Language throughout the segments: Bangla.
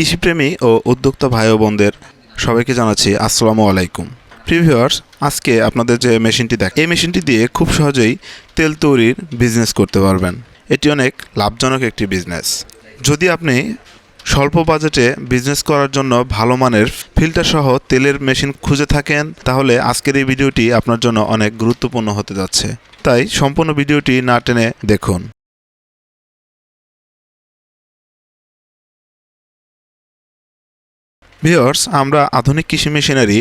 কৃষিপ্রেমী ও উদ্যোক্তা ভাই বোনদের সবাইকে জানাচ্ছি আসসালামু আলাইকুম। প্রিভিউয়ার্স আজকে আপনাদের যে মেশিনটি দেখ এই মেশিনটি দিয়ে খুব সহজেই তেল তৈরির বিজনেস করতে পারবেন। এটি অনেক লাভজনক একটি বিজনেস যদি আপনি স্বল্প বাজেটে বিজনেস করার জন্য ভালো মানের ফিল্টার সহ তেলের মেশিন খুঁজে থাকেন, তাহলে আজকের এই ভিডিওটি আপনার জন্য অনেক গুরুত্বপূর্ণ হতে যাচ্ছে। তাই সম্পূর্ণ ভিডিওটি না টেনে দেখুন। ভিওর্স আমরা আধুনিক কৃষি মেশিনারি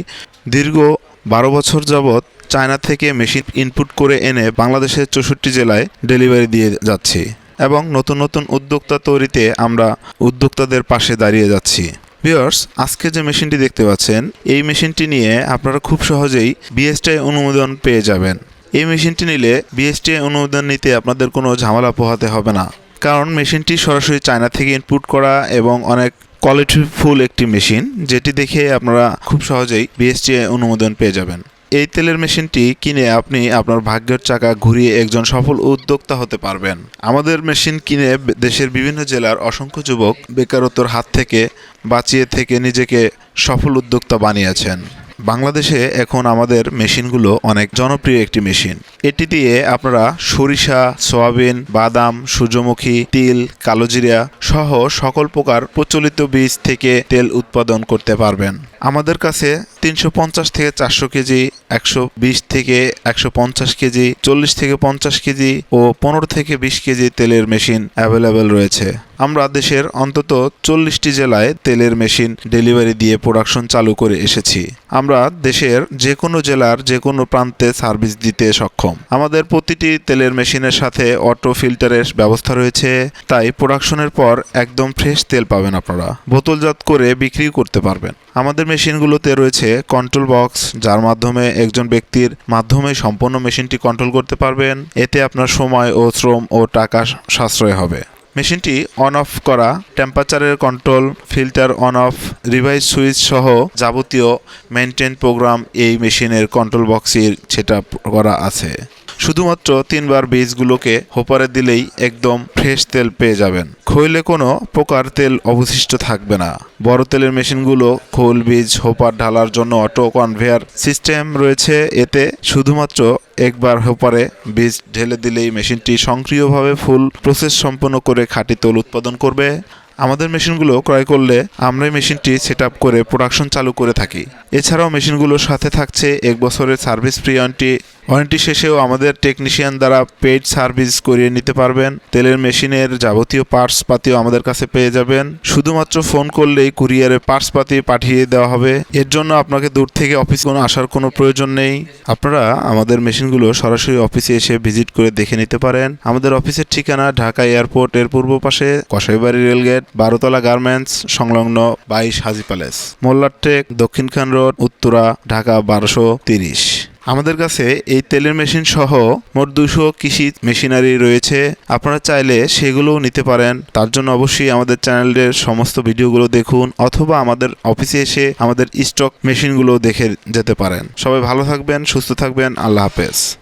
দীর্ঘ বারো বছর যাবৎ চায়না থেকে মেশিন ইনপুট করে এনে বাংলাদেশের চৌষট্টি জেলায় ডেলিভারি দিয়ে যাচ্ছি এবং নতুন নতুন উদ্যোক্তা তৈরিতে আমরা উদ্যোক্তাদের পাশে দাঁড়িয়ে যাচ্ছি। ভিওর্স আজকে যে মেশিনটি দেখতে পাচ্ছেন, এই মেশিনটি নিয়ে আপনারা খুব সহজেই বিএসটিআই অনুমোদন পেয়ে যাবেন। এই মেশিনটি নিলে বিএসটিআই অনুমোদন নিতে আপনাদের কোনো ঝামেলা পোহাতে হবে না। কারণ মেশিনটি সরাসরি চায়না থেকে ইনপুট করা এবং অনেক কোয়ালিটিফুল একটি মেশিন, যেটি দেখে আপনারা খুব সহজেই বিএসটিআই অনুমোদন পেয়ে যাবেন। এই তেলের মেশিনটি কিনে আপনি আপনার ভাগ্যের চাকা ঘুরিয়ে একজন সফল উদ্যোক্তা হতে পারবেন। আমাদের মেশিন কিনে দেশের বিভিন্ন জেলার অসংখ্য যুবক বেকারত্বর হাত থেকে বাঁচিয়ে থেকে নিজেকে সফল উদ্যোক্তা বানিয়েছেন। বাংলাদেশে এখন আমাদের মেশিনগুলো অনেক জনপ্রিয় একটি মেশিন। এটি দিয়ে আপনারা সরিষা, সয়াবিন, বাদাম, সূর্যমুখী, তিল কালোজিরা সহ সকল প্রকার প্রচলিত বীজ থেকে তেল উৎপাদন করতে পারবেন। আমাদের কাছে তিনশো পঞ্চাশ থেকে চারশো কেজি, একশো বিশ থেকে একশো পঞ্চাশ কেজি, চল্লিশ থেকে পঞ্চাশ কেজি ও পনেরো থেকে বিশ কেজি তেলের মেশিন অ্যাভেলেবেল রয়েছে। আমরা দেশের অন্তত চল্লিশটি জেলায় তেলের মেশিন ডেলিভারি দিয়ে প্রোডাকশন চালু করে এসেছি। আমরা দেশের যে কোনো জেলার যে কোনো প্রান্তে সার্ভিস দিতে সক্ষম। আমাদের প্রতিটি তেলের মেশিনের সাথে অটো ফিল্টারের ব্যবস্থা রয়েছে। তাই প্রোডাকশনের পর একদম ফ্রেশ তেল পাবেন আপনারা। বোতলজাত করে বিক্রি করতে পারবেন। আমাদের মেশিনগুলোতে রয়েছে কন্ট্রোল বক্স যার মাধ্যমে একজন ব্যক্তির মাধ্যমে সম্পূর্ণ মেশিনটি কন্ট্রোল করতে পারবেন। এতে আপনার সময় ও শ্রম ও টাকা সাশ্রয় হবে। মেশিনটি অন অফ করা টেম্পারেচারের control filter on off revise switch সহ যাবতীয় মেনটেন প্রোগ্রাম এই মেশিনের কন্ট্রোল বক্সের সেট করা আছে। শুধুমাত্র তিনবার বীজগুলোকে হোপারে দিলেই একদম ফ্রেশ তেল পেয়ে যাবেন। খইলে কোনো প্রকার তেল অবশিষ্ট থাকবে না। বড় তেলের মেশিনগুলো খোল, বীজ, হোপার ঢালার জন্য অটো কনভেয়ার সিস্টেম রয়েছে। এতে শুধুমাত্র একবার হোপারে বীজ ঢেলে দিলেই মেশিনটি সক্রিয়ভাবে ফুল প্রসেস সম্পন্ন করে খাঁটি তেল উৎপাদন করবে। আমাদের মেশিনগুলো ক্রয় করলে আমরাই মেশিনটি সেট করে প্রোডাকশন চালু করে থাকি। এছাড়াও মেশিনগুলোর সাথে থাকছে এক বছরের সার্ভিস ফ্রি ওয়ারেন্টি শেষেও আমাদের টেকনিশিয়ান দ্বারা পেইড সার্ভিস করিয়ে নিতে পারবেন। তেলের মেশিনের যাবতীয় পার্টস পাতিও আমাদের কাছে পেয়ে যাবেন। শুধুমাত্র ফোন করলেই কুরিয়ারে পার্টস পাতি পাঠিয়ে দেওয়া হবে। এর জন্য আপনাকে দূর থেকে অফিস কোনো আসার কোনো প্রয়োজন নেই। আপনারা আমাদের মেশিনগুলো সরাসরি অফিসে এসে ভিজিট করে দেখে নিতে পারেন। আমাদের অফিসের ঠিকানা ঢাকা এয়ারপোর্ট এর পূর্ব পাশে কসাইবাড়ি রেলগেট বারোতলা গার্মেন্টস সংলগ্ন বাইশ হাজি প্যালেস মোল্লার মোল্লারটেক দক্ষিণখান রোড উত্তরা, ঢাকা বারোশো তিরিশ। আমাদের কাছে এই তেলের মেশিন সহ মোট দুশো কৃষি মেশিনারি রয়েছে। আপনারা চাইলে সেগুলোও নিতে পারেন। তার জন্য অবশ্যই আমাদের চ্যানেলের সমস্ত ভিডিওগুলো দেখুন অথবা আমাদের অফিসে এসে আমাদের স্টক মেশিনগুলো দেখে যেতে পারেন। সবাই ভালো থাকবেন, সুস্থ থাকবেন। আল্লাহ হাফেজ।